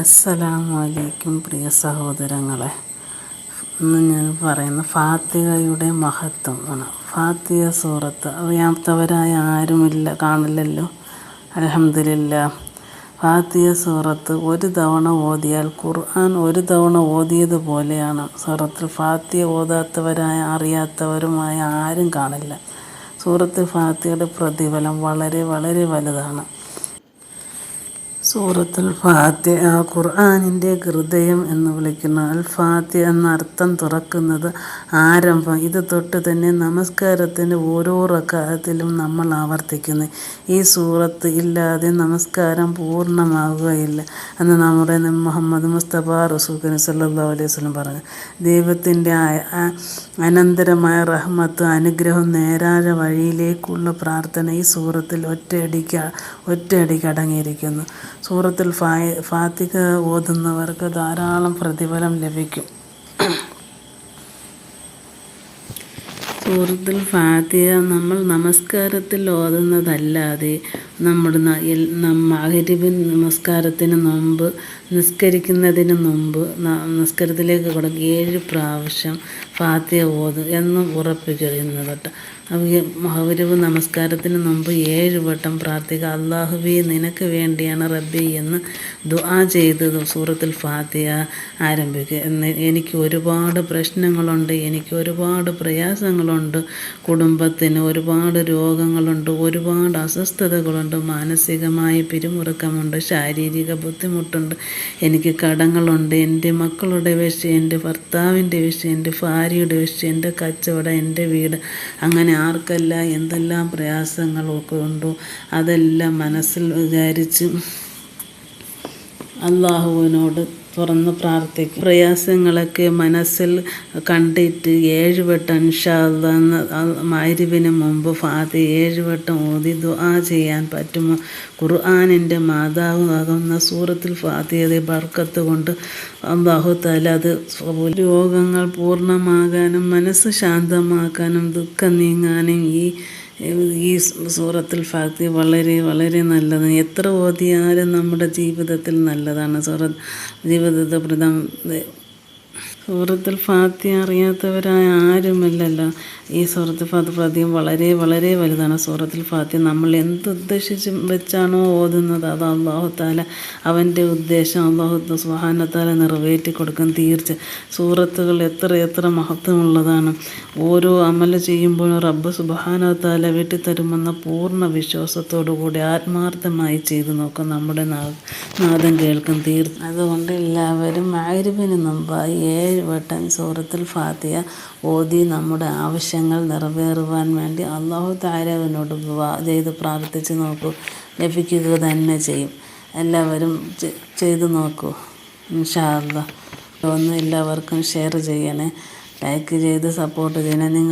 അസ്സലാമു അലൈക്കും പ്രിയ സഹോദരങ്ങളെ. ഇന്ന് ഞാൻ പറയുന്ന ഫാത്തിഹയുടെ മഹത്വം ആണ്. ഫാത്തിഹ സൂറത്ത് അറിയാത്തവരായ ആരുമില്ല കാണില്ലല്ലോ. അലഹമില്ല ഫാത്തിഹ സൂറത്ത് ഒരു തവണ ഓതിയാൽ ഖുർആൻ ഒരു തവണ ഓതിയതുപോലെയാണ് സൂറത്തിൽ ഫാത്തിഹ ഓതാത്തവരായ അറിയാത്തവരുമായ ആരും കാണില്ല. സൂറത്ത് ഫാത്തിഹയുടെ പ്രതിഫലം വളരെ വളരെ വലുതാണ്. സൂറത്തുൽ ഫാത്തിഹ ഖുർആാനിന്റെ ഹൃദയം എന്ന് വിളിക്കുന്ന അൽ ഫാത്തിഹ എന്ന അർത്ഥം തുറക്കുന്നത് ആരംഭം. ഇത് തൊട്ട് തന്നെ നമസ്കാരത്തിന്റെ ഓരോ റക്കാലത്തിലും നമ്മൾ ആവർത്തിക്കുന്നു. ഈ സൂറത്ത് ഇല്ലാതെ നമസ്കാരം പൂർണമാവുകയില്ല. എന്ന് നമ്മുടെ മുഹമ്മദ് മുസ്തഫ റസൂഖിന് സല്ലാ അലൈഹി വസ്ലം പറഞ്ഞു ദൈവത്തിന്റെ അനന്തരമായ റഹ്മത്ത് അനുഗ്രഹം നേരായ വഴിയിലേക്കുള്ള പ്രാർത്ഥന ഈ സൂറത്തിൽ ഒറ്റയടിക്ക് ഒറ്റയടിക്ക് അടങ്ങിയിരിക്കുന്നു. സൂറത്തിൽ ഫാത്തിഹ ഓതുന്നവർക്ക് ധാരാളം പ്രതിഫലം ലഭിക്കും. സൂറത്തുൽ ഫാത്തിഹ നമ്മൾ നമസ്കാരത്തിൽ ഓതുന്നതല്ലാതെ നമ്മുടെ മഗ്‌രിബ് നമസ്കാരത്തിന് മുമ്പ് നിസ്കരിക്കുന്നതിന് മുമ്പ് നിസ്കാരത്തിലേക്ക് കടക്കുക. ഏഴ് പ്രാവശ്യം ഫാത്തിയ ഓതും എന്നും ഉറപ്പിക്കുന്നത് മഗ്‌രിബ് നമസ്കാരത്തിന് മുമ്പ് ഏഴ് വട്ടം പ്രാർത്ഥിക്കുക. അള്ളാഹുബി നിനക്ക് വേണ്ടിയാണ് റബ്ബി എന്ന് ദുആ ചെയ്ത് സൂറത്തിൽ ഫാത്തിയ ആരംഭിക്കുക. എന്ന് എനിക്ക് ഒരുപാട് പ്രശ്നങ്ങളുണ്ട് എനിക്ക് ഒരുപാട് പ്രയാസങ്ങളുണ്ട്. കുടുംബത്തിന് ഒരുപാട് രോഗങ്ങളുണ്ട് ഒരുപാട് അസ്വസ്ഥതകളുണ്ട്. മാനസികമായി പിരിമുറുക്കമുണ്ട് ശാരീരിക ബുദ്ധിമുട്ടുണ്ട് എനിക്ക് കടങ്ങളുണ്ട് എന്റെ മക്കളുടെ വിഷയം എന്റെ ഭർത്താവിന്റെ വിഷയം എന്റെ ഭാര്യയുടെ വിഷയം എന്റെ കച്ചവടം എന്റെ വീട് അങ്ങനെ ആർക്കെല്ലാം എന്തെല്ലാം പ്രയാസങ്ങളൊക്കെ ഉണ്ടോ അതെല്ലാം മനസ്സിൽ വിചാരിച്ച് അള്ളാഹുവിനോട് തുറന്ന് പ്രാർത്ഥിക്കും. പ്രയാസങ്ങളൊക്കെ മനസ്സിൽ കണ്ടിട്ട് ഏഴ് വട്ടം മാരിവിന് മുമ്പ് ഫാത്തി ഏഴുവട്ടം ഓതി ദുആ ചെയ്യാൻ പറ്റുമോ? ഖുർആനിന്റെ മാതാവാകുന്ന സൂറത്തിൽ ഫാത്തിഹയുടെ ബർക്കത്ത് കൊണ്ട് അള്ളാഹു തആല അത് രോഗങ്ങൾ പൂർണമാകാനും മനസ്സ് ശാന്തമാക്കാനും ദുഃഖം നീങ്ങാനും ഈ ഈ സൂറത്തുൽ ഫാത്തി വളരെ വളരെ നല്ലതാണ്. എത്ര ഓതിയാലും നമ്മുടെ ജീവിതത്തിൽ നല്ലതാണ്. സൂറത്ത് ജീവിതത്തെ പ്രധാന സൂറത്തുൽ ഫാത്തിഹ അറിയാത്തവരായ ആരുമില്ലല്ലോ. ഈ സൂറത്തുൽ ഫാത്തിഹ പ്രതിയും വളരെ വളരെ വലുതാണ്. സൂറത്തുൽ ഫാത്തി നമ്മൾ എന്ത് എന്തുദ്ദേശിച്ച് വെച്ചാണോ ഓതുന്നത്. അത് അള്ളാഹു താല അവന്റെ ഉദ്ദേശം അള്ളാഹു സുഹാനത്താല നിറവേറ്റി കൊടുക്കും തീർച്ച. സൂറത്തുകൾ എത്ര എത്ര മഹത്വമുള്ളതാണ്. ഓരോ അമൽ ചെയ്യുമ്പോഴും റബ്ബ് സുബാനത്താല വെട്ടിത്തരുമെന്ന പൂർണ വിശ്വാസത്തോടു കൂടി ആത്മാർത്ഥമായി ചെയ്തു നോക്കും നമ്മുടെ നാദം കേൾക്കും തീർച്ച അതുകൊണ്ട് എല്ലാവരും ആയിരവിന് മുമ്പായി ഏഴ് വട്ടം സൂറത്തുൽ ഫാത്തിയ ഓതി നമ്മുടെ ആവശ്യങ്ങൾ നിറവേറുവാൻ വേണ്ടി അള്ളാഹു താരവിനോട് ചെയ്ത് പ്രാർത്ഥിച്ച് നോക്കൂ ലഭിക്കുക തന്നെ ചെയ്യും. എല്ലാവരും ചെയ്തു നോക്കൂ. ഇൻഷാ ഒന്ന് എല്ലാവർക്കും ഷെയർ ചെയ്യണേ. ലൈക്ക് ചെയ്ത് സപ്പോർട്ട് ചെയ്യണേ. നിങ്ങൾ